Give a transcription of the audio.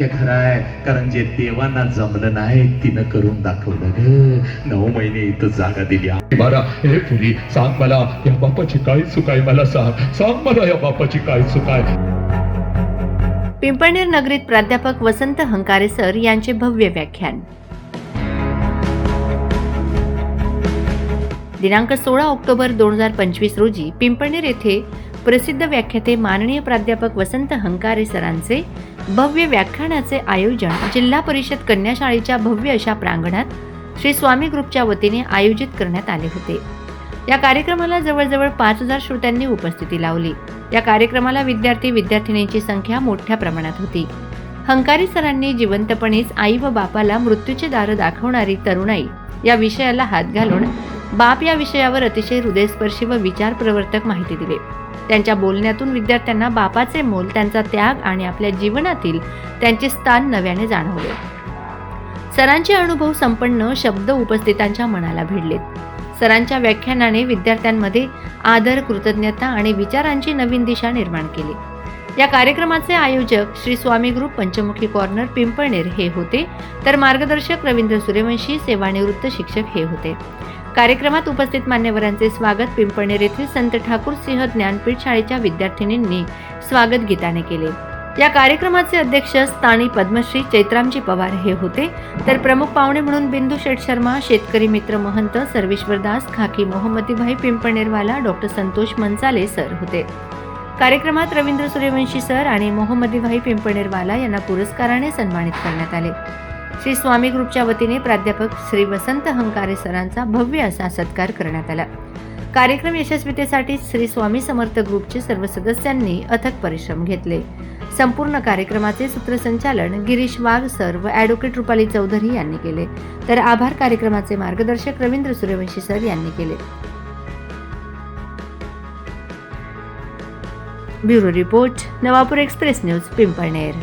टक्के खरं आहे कारण जे देवांना जमलं नाही तिनं करून दाखवलं ग. नऊ महिने इथं जागा दिली. मारा हे पुरी सांग मला या बापाची काय चूक आहे मला सांग. सांग मला या बापाची काय चूक आहे पिंपळनेर नगरीत प्राध्यापक वसंत हंकारे सर यांचे भव्य व्याख्यान. दिनांक सोळा ऑक्टोबर दोन हजार पंचवीस रोजी पिंपळनेर येथे प्रसिद्ध व्याख्याते माननीय प्राध्यापक वसंत हंकारे सरांचे भव्य व्याख्यानाचे आयोजन जिल्हा परिषद कन्याशाळेच्या भव्य अशा प्रांगणात श्री स्वामी ग्रुपच्या वतीने आयोजित करण्यात आले होते. या कार्यक्रमाला जवळजवळ पाच हजार श्रोत्यांनी उपस्थिती लावली. या कार्यक्रमाला विद्यार्थी विद्यार्थिनींची संख्या मोठ्या प्रमाणात होती. हंकारी सरांनी जिवंतपणीच आई व बापाला मृत्यूचे दार दाखवणारी तरुणाई या विषयाला हात घालून बाप या विषयावर अतिशय हृदयस्पर्शी व विचार प्रवर्तक माहिती दिली. त्यांच्या बोलण्यातून विद्यार्थ्यांना बापाचे मोल त्यांचा त्याग आणि आपल्या जीवनातील त्यांचे स्थान नव्याने जाणवले. सरांचे अनुभव संपन्न शब्द उपस्थितांच्या मनाला भिडलेत सरांच्या व्याख्यानाने विद्यार्थ्यांमध्ये आदर कृतज्ञता आणि विचारांची नवीन दिशा निर्माण केली. या कार्यक्रमाचे आयोजक श्री स्वामी ग्रुप पंचमुखी कॉर्नर पिंपळनेर हे होते तर मार्गदर्शक रवींद्र सूर्यवंशी सेवानिवृत्त शिक्षक हे होते. कार्यक्रमात उपस्थित मान्यवरांचे स्वागत पिंपळनेर येथील संत ठाकूर सिंह ज्ञानपीठ शाळेच्या विद्यार्थिनींनी स्वागत गीताने केले. या कार्यक्रमाचे अध्यक्ष स्थानी पद्मश्री चैत्रामजी पवार हे होते. तर प्रमुख पाहुणे म्हणून बिंदू शेठ शर्मा शेतकरी मित्र महंत सर्वेश्वर दास खाकी मोहम्मदीभाई पिंपळनेरवाला डॉक्टर संतोष मनसाले सर होते. कार्यक्रमात रवींद्र सूर्यवंशी सर आणि मोहम्मदीभाई पिंपळनेरवाला यांना पुरस्काराने सन्मानित करण्यात आले. श्री स्वामी ग्रुपच्या वतीने प्राध्यापक श्री वसंत हंकारे सरांचा भव्य असा सत्कार करण्यात आला. कार्यक्रम यशस्वीतेसाठी श्री स्वामी समर्थ ग्रुपचे सर्व सदस्यांनी अथक परिश्रम घेतले. संपूर्ण कार्यक्रमाचे सूत्रसंचालन गिरीश वाघ सर व ॲडव्होकेट रुपाली चौधरी यांनी केले. तर आभार कार्यक्रमाचे मार्गदर्शक रवींद्र सूर्यवंशी सर यांनी केले. Bureau report Navapur express news Pimpalner.